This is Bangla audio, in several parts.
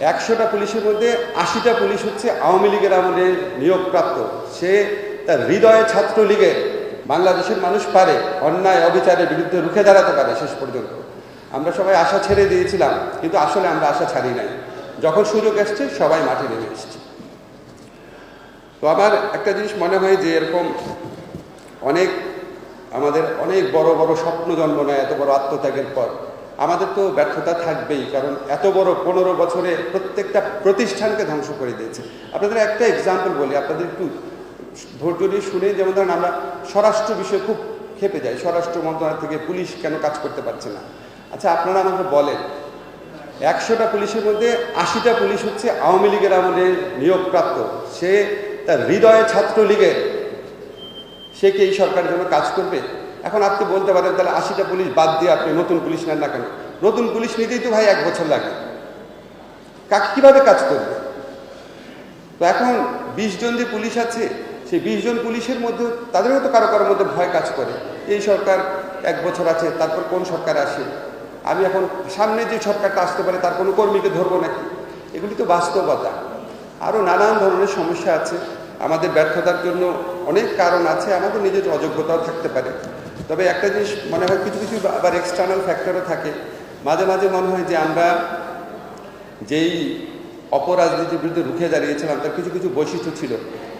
একশোটা পুলিশের মধ্যে আশিটা পুলিশ হচ্ছে আওয়ামী লীগের আমলে নিয়োগপ্রাপ্ত। সে তার হৃদয়ে ছাত্রলীগের বাংলাদেশের মানুষ পারে, অন্যায় অবিচারের বিরুদ্ধে রুখে দাঁড়াতে পারে শেষ পর্যন্ত। আমরা সবাই আশা ছেড়ে দিয়েছিলাম, কিন্তু আসলে আমরা আশা ছাড়ি নাই। যখন সুযোগ এসছে, সবাই মাঠে নেমে এসছে। তো আমার একটা জিনিস মনে হয় যে এরকম অনেক, আমাদের অনেক বড় বড় স্বপ্ন জন্ম নেয়, এত বড় আত্মত্যাগের পর। আমাদের তো ব্যর্থতা থাকবেই, কারণ এত বড় পনেরো বছরে প্রত্যেকটা প্রতিষ্ঠানকে ধ্বংস করে দিয়েছে। আপনাদের একটা এক্সাম্পল বলি, আপনাদের একটু দিয়ে শুনে যেমন ধরেন আমরা স্বরাষ্ট্র বিষয়ে খুব খেপে যাই। স্বরাষ্ট্র মন্ত্রণালয় থেকে পুলিশ কেন কাজ করতে পারছে না? আচ্ছা আপনারা আমাকে বলেন, একশোটা পুলিশের মধ্যে আশিটা পুলিশ হচ্ছে আওয়ামী লীগের আমলে নিয়োগপ্রাপ্ত। সে তার হৃদয়ে ছাত্রলীগের। সে কি এই সরকারের জন্য কাজ করবে? এখন আপনি বলতে পারেন, তাহলে আশিটা পুলিশ বাদ দিয়ে আপনি নতুন পুলিশ নেন না কেন? নতুন পুলিশ নিতেই তো ভাই এক বছর লাগে। কাক কীভাবে কাজ করবে? তো এখন বিশ জন যে পুলিশ আছে, সেই বিশ জন পুলিশের মধ্যে তাদেরও তো কারও কারোর মধ্যে ভয় কাজ করে। এই সরকার এক বছর আছে, তারপর কোন সরকার আসে? আমি এখন সামনে যে সরকারটা আসতে পারে, তার কোনো কর্মীকে ধরবো নাকি? এগুলি তো বাস্তবতা। আরও নানান ধরনের সমস্যা আছে। আমাদের ব্যর্থতার জন্য অনেক কারণ আছে, আমাদের নিজের অযোগ্যতাও থাকতে পারে। তবে একটা জিনিস মনে হয় কিছু কিছু আবার এক্সটার্নাল ফ্যাক্টরও থাকে। মাঝে মাঝে মনে হয় যে আমরা যেই অপরাজনীতির বিরুদ্ধে রুখে দাঁড়িয়েছিলাম, তার কিছু কিছু বৈশিষ্ট্য ছিল।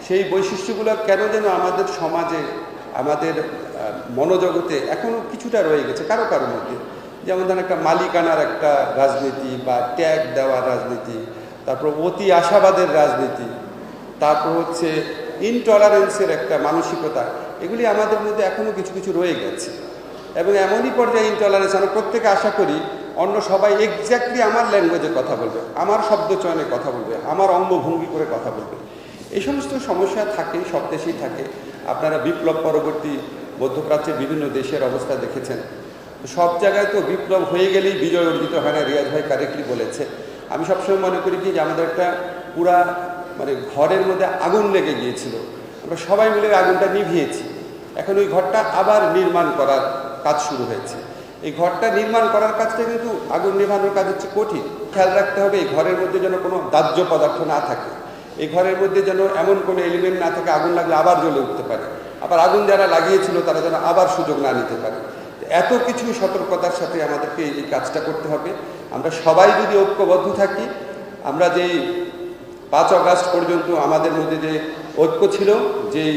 সেই বৈশিষ্ট্যগুলো কেন যেন আমাদের সমাজে, আমাদের মনোজগতে এখনও কিছুটা রয়ে গেছে, কারও কারোর মধ্যে। যেমন ধরেন একটা মালিকানার একটা রাজনীতি বা ট্যাগ দেওয়ার রাজনীতি, তারপর অতি আশাবাদের রাজনীতি, তারপর হচ্ছে ইনটলারেন্সের একটা মানসিকতা। এগুলি আমাদের মধ্যে এখনও কিছু কিছু রয়ে গেছে। এবং এমনই পর্যায়ে ইনটলারেন্স আমরা প্রত্যেকে আশা করি অন্য সবাই এক্স্যাক্টলি আমার ল্যাঙ্গুয়েজে কথা বলবে, আমার শব্দ চয়নে কথা বলবে, আমার অঙ্গভঙ্গি করে কথা বলবে। এই সমস্ত সমস্যা থাকে, সব দেশেই থাকে। আপনারা বিপ্লব পরবর্তী মধ্যপ্রাচ্যের বিভিন্ন দেশের অবস্থা দেখেছেন। সব জায়গায় তো বিপ্লব হয়ে গেলেই বিজয় অর্জিত হয় না, রিয়াজ ভাই কারেক্টলি বলেছে। আমি সবসময় মনে করি কি যে আমাদের একটা পুরা মানে ঘরের মধ্যে আগুন লেগে গিয়েছিল। আমরা সবাই মিলে আগুনটা নিভিয়েছি। এখন ওই ঘরটা আবার নির্মাণ করার কাজ শুরু হয়েছে। এই ঘরটা নির্মাণ করার কাজটা কিন্তু আগুন নেভানোর কাজ হচ্ছে কঠিন। খেয়াল রাখতে হবে, এই ঘরের মধ্যে যেন কোনো দাহ্য পদার্থ না থাকে। এই ঘরের মধ্যে যেন এমন কোনো এলিমেন্ট না থাকে, আগুন লাগলে আবার জ্বলে উঠতে পারে। আবার আগুন যারা লাগিয়েছিল, তারা যেন আবার সুযোগ না নিতে পারে। এত কিছু সতর্কতার সাথে আমাদেরকে এই কাজটা করতে হবে। আমরা সবাই যদি ঐক্যবদ্ধ থাকি, আমরা যেই পাঁচ অগাস্ট পর্যন্ত আমাদের মধ্যে যে ঐক্য ছিল, যেই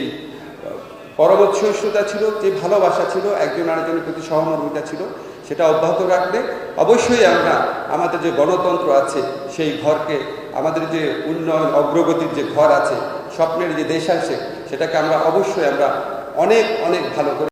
পরমৎসহিষ্ণুতা ছিল, যে ভালোবাসা ছিল, একজন আরেকজনের প্রতি সহমর্মিতা ছিল, সেটা অব্যাহত রাখলে অবশ্যই আমরা আমাদের যে গণতন্ত্র আছে, সেই ঘরকে, আমাদের যে উন্নয়ন, অগ্রগতির যে ঘর আছে, স্বপ্নের যে দেশ আছে, সেটাকে আমরা অবশ্যই আমরা অনেক অনেক ভালো করে